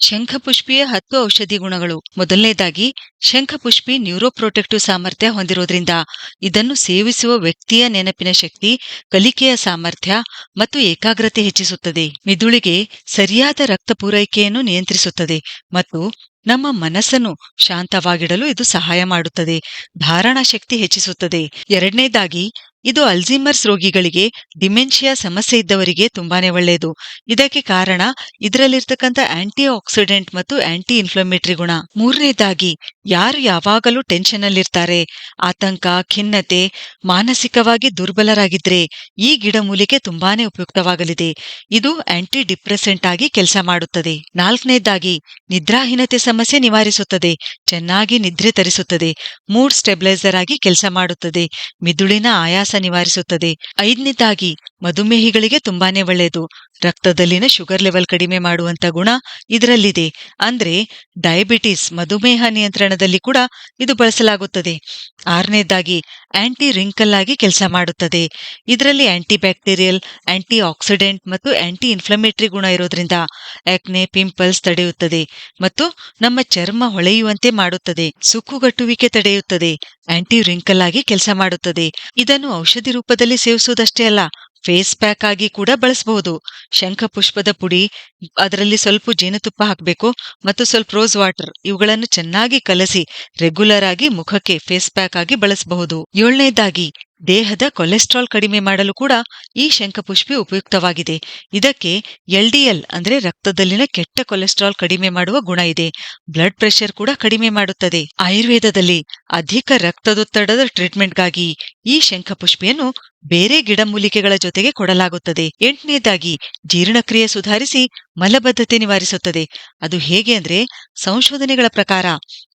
ಶಂಖಪುಷ್ಪಿಯ ಹತ್ತು ಔಷಧಿ ಗುಣಗಳು. ಮೊದಲನೇದಾಗಿ, ಶಂಖಪುಷ್ಪಿ ನ್ಯೂರೋಪ್ರೊಟೆಕ್ಟಿವ್ ಸಾಮರ್ಥ್ಯ ಹೊಂದಿರೋದ್ರಿಂದ ಇದನ್ನು ಸೇವಿಸುವ ವ್ಯಕ್ತಿಯ ನೆನಪಿನ ಶಕ್ತಿ, ಕಲಿಕೆಯ ಸಾಮರ್ಥ್ಯ ಮತ್ತು ಏಕಾಗ್ರತೆ ಹೆಚ್ಚಿಸುತ್ತದೆ. ಮಿದುಳಿಗೆ ಸರಿಯಾದ ರಕ್ತ ಪೂರೈಕೆಯನ್ನು ನಿಯಂತ್ರಿಸುತ್ತದೆ ಮತ್ತು ನಮ್ಮ ಮನಸ್ಸನ್ನು ಶಾಂತವಾಗಿಡಲು ಇದು ಸಹಾಯ ಮಾಡುತ್ತದೆ. ಧಾರಣಾ ಶಕ್ತಿ ಹೆಚ್ಚಿಸುತ್ತದೆ. ಎರಡನೇದಾಗಿ ಇದು ಅಲ್ಝೀಮರ್ಸ್ ರೋಗಿಗಳಿಗೆ ಡಿಮೆನ್ಷಿಯಾ ಸಮಸ್ಯೆ ಇದ್ದವರಿಗೆ ತುಂಬಾನೇ ಒಳ್ಳೆಯದು ಇದಕ್ಕೆ ಕಾರಣ ಇದರಲ್ಲಿರ್ತಕ್ಕಂಥ ಆಂಟಿ ಆಕ್ಸಿಡೆಂಟ್ ಮತ್ತು ಆಂಟಿ ಇನ್ಫ್ಲಮೇಟರಿ ಗುಣ. ಮೂರನೇದಾಗಿ, ಯಾರು ಯಾವಾಗಲೂ ಟೆನ್ಷನ್ ಅಲ್ಲಿರ್ತಾರೆ ಆತಂಕ, ಖಿನ್ನತೆ, ಮಾನಸಿಕವಾಗಿ ದುರ್ಬಲರಾಗಿದ್ರೆ ಈ ಗಿಡಮೂಲಿಕೆ ತುಂಬಾನೇ ಉಪಯುಕ್ತವಾಗಲಿದೆ. ಇದು ಆಂಟಿ ಡಿಪ್ರೆಸೆಂಟ್ ಆಗಿ ಕೆಲಸ ಮಾಡುತ್ತದೆ. ನಾಲ್ಕನೇದಾಗಿ, ನಿದ್ರಾಹೀನತೆ ಸಮಸ್ಯೆ ನಿವಾರಿಸುತ್ತದೆ. ಚೆನ್ನಾಗಿ ನಿದ್ರೆ ತರಿಸುತ್ತದೆ. ಮೂಡ್ ಸ್ಟೆಬಿಲೈಸರ್ ಆಗಿ ಕೆಲಸ ಮಾಡುತ್ತದೆ. ಮಿದುಳಿನ ಆಯಾಸ ನಿವಾರಿಸುತ್ತದೆ. ಐದನೇದಾಗಿ ಮಧುಮೇಹಿಗಳಿಗೆ ತುಂಬಾನೇ ಒಳ್ಳೆಯದು. ರಕ್ತದಲ್ಲಿನ ಶುಗರ್ ಲೆವೆಲ್ ಕಡಿಮೆ ಮಾಡುವಂತ ಗುಣ ಇದರಲ್ಲಿದೆ. ಅಂದ್ರೆ ಡಯಾಬಿಟಿಸ್, ಮಧುಮೇಹ ನಿಯಂತ್ರಣದಲ್ಲಿ ಕೂಡ ಇದು ಬಳಸಲಾಗುತ್ತದೆ. ಆರನೇದಾಗಿ ಆಂಟಿ ರಿಂಕಲ್ ಆಗಿ ಕೆಲಸ ಮಾಡುತ್ತದೆ. ಇದರಲ್ಲಿ ಆಂಟಿ ಬ್ಯಾಕ್ಟೀರಿಯಲ್ ಆಂಟಿ ಆಕ್ಸಿಡೆಂಟ್ ಮತ್ತು ಆಂಟಿ ಇನ್ಫ್ಲಮೇಟರಿ ಗುಣ ಇರೋದ್ರಿಂದ ಆಕ್ನೆ ಪಿಂಪಲ್ಸ್ ತಡೆಯುತ್ತದೆ ಮತ್ತು ನಮ್ಮ ಚರ್ಮ ಹೊಳೆಯುವಂತೆ ಮಾಡುತ್ತದೆ. ಸುಕ್ಕುಗಟ್ಟುವಿಕೆ ತಡೆಯುತ್ತದೆ. ಆಂಟಿ ರಿಂಕಲ್ ಆಗಿ ಕೆಲಸ ಮಾಡುತ್ತದೆ. ಇದನ್ನು ಔಷಧಿ ರೂಪದಲ್ಲಿ ಸೇವಿಸುವುದಷ್ಟೇ ಅಲ್ಲ ಫೇಸ್ ಪ್ಯಾಕ್ ಆಗಿ ಕೂಡ ಬಳಸಬಹುದು. ಶಂಖ ಪುಷ್ಪದ ಪುಡಿ, ಅದರಲ್ಲಿ ಸ್ವಲ್ಪ ಜೇನುತುಪ್ಪ ಹಾಕಬೇಕು ಮತ್ತು ಸ್ವಲ್ಪ ರೋಸ್ ವಾಟರ್ ಇವುಗಳನ್ನು ಚೆನ್ನಾಗಿ ಕಲಸಿ ರೆಗ್ಯುಲರ್ ಆಗಿ ಮುಖಕ್ಕೆ ಫೇಸ್ ಪ್ಯಾಕ್ ಆಗಿ ಬಳಸಬಹುದು. ಏಳನೇದಾಗಿ ದೇಹದ ಕೊಲೆಸ್ಟ್ರಾಲ್ ಕಡಿಮೆ ಮಾಡಲು ಕೂಡ ಈ ಶಂಖಪುಷ್ಪಿ ಉಪಯುಕ್ತವಾಗಿದೆ. ಇದಕ್ಕೆ ಎಲ್ಡಿಎಲ್ ಅಂದ್ರೆ ರಕ್ತದಲ್ಲಿನ ಕೆಟ್ಟ ಕೊಲೆಸ್ಟ್ರಾಲ್ ಕಡಿಮೆ ಮಾಡುವ ಗುಣ ಇದೆ. ಬ್ಲಡ್ ಪ್ರೆಷರ್ ಕೂಡ ಕಡಿಮೆ ಮಾಡುತ್ತದೆ. ಆಯುರ್ವೇದದಲ್ಲಿ ಅಧಿಕ ರಕ್ತದೊತ್ತಡದ ಟ್ರೀಟ್ಮೆಂಟ್ಗಾಗಿ ಈ ಶಂಖಪುಷ್ಪಿಯನ್ನು ಬೇರೆ ಗಿಡಮೂಲಿಕೆಗಳ ಜೊತೆಗೆ ಕೊಡಲಾಗುತ್ತದೆ. ಎಂಟನೇದಾಗಿ, ಜೀರ್ಣಕ್ರಿಯೆ ಸುಧಾರಿಸಿ ಮಲಬದ್ಧತೆ ನಿವಾರಿಸುತ್ತದೆ. ಅದು ಹೇಗೆ ಅಂದ್ರೆ ಸಂಶೋಧನೆಗಳ ಪ್ರಕಾರ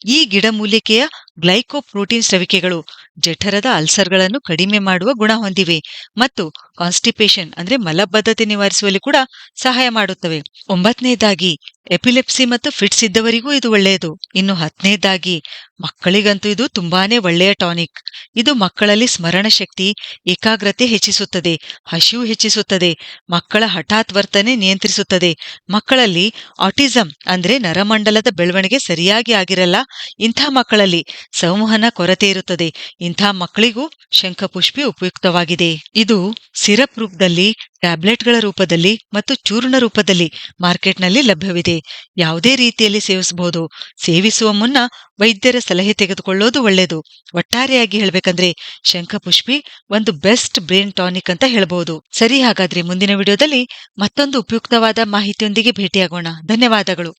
ಈ ಗಿಡಮೂಲಿಕೆಯ ಗ್ಲೈಕೋಪ್ರೋಟೀನ್ ಸ್ರವಿಕೆಗಳು ಜಠರದ ಅಲ್ಸರ್ಗಳನ್ನು ಕಡಿಮೆ ಮಾಡುವ ಗುಣ ಹೊಂದಿವೆ ಮತ್ತು ಕಾನ್ಸ್ಟಿಪೇಷನ್ ಅಂದ್ರೆ ಮಲಬದ್ಧತೆ ನಿವಾರಿಸುವಲ್ಲಿ ಕೂಡ ಸಹಾಯ ಮಾಡುತ್ತವೆ. ಒಂಬತ್ತನೇದಾಗಿ ಎಪಿಲೆಪ್ಸಿ ಮತ್ತು ಫಿಟ್ಸ್ ಇದ್ದವರಿಗೂ ಇದು ಒಳ್ಳೆಯದು. ಇನ್ನು ಹತ್ತನೇದಾಗಿ, ಮಕ್ಕಳಿಗಂತೂ ಇದು ತುಂಬಾನೇ ಒಳ್ಳೆಯ ಟಾನಿಕ್. ಇದು ಮಕ್ಕಳಲ್ಲಿ ಸ್ಮರಣ ಶಕ್ತಿ ಏಕಾಗ್ರತೆ ಹೆಚ್ಚಿಸುತ್ತದೆ ಹಸಿವು ಹೆಚ್ಚಿಸುತ್ತದೆ, ಮಕ್ಕಳ ಹಠಾತ್ ವರ್ತನೆ ನಿಯಂತ್ರಿಸುತ್ತದೆ. ಮಕ್ಕಳಲ್ಲಿ ಆಟಿಸಂ ಅಂದ್ರೆ ನರಮಂಡಲದ ಬೆಳವಣಿಗೆ ಸರಿಯಾಗಿ ಆಗಿರಲ್ಲ, ಇಂಥ ಮಕ್ಕಳಲ್ಲಿ ಸಂವಹನ ಕೊರತೆ ಇರುತ್ತದೆ. ಇಂಥ ಮಕ್ಕಳಿಗೂ ಶಂಖಪುಷ್ಪಿ ಉಪಯುಕ್ತವಾಗಿದೆ. ಇದು ಸಿರಪ್ ರೂಪದಲ್ಲಿ ಟ್ಯಾಬ್ಲೆಟ್ಗಳ ರೂಪದಲ್ಲಿ ಮತ್ತು ಚೂರ್ಣ ರೂಪದಲ್ಲಿ ಮಾರ್ಕೆಟ್ನಲ್ಲಿ ಲಭ್ಯವಿದೆ. ಯಾವುದೇ ರೀತಿಯಲ್ಲಿ ಸೇವಿಸಬಹುದು. ಸೇವಿಸುವ ಮುನ್ನ ವೈದ್ಯರ ಸಲಹೆ ತೆಗೆದುಕೊಳ್ಳೋದು ಒಳ್ಳೆಯದು. ಒಟ್ಟಾರೆಯಾಗಿ ಹೇಳ್ಬೇಕಂದ್ರೆ ಶಂಖಪುಷ್ಪಿ ಒಂದು ಬೆಸ್ಟ್ ಬ್ರೇನ್ ಟಾನಿಕ್ ಅಂತ ಹೇಳ್ಬಹುದು ಸರಿ ಹಾಗಾದ್ರೆ ಮುಂದಿನ ವಿಡಿಯೋದಲ್ಲಿ ಮತ್ತೊಂದು ಉಪಯುಕ್ತವಾದ ಮಾಹಿತಿಯೊಂದಿಗೆ ಭೇಟಿಯಾಗೋಣ. ಧನ್ಯವಾದಗಳು.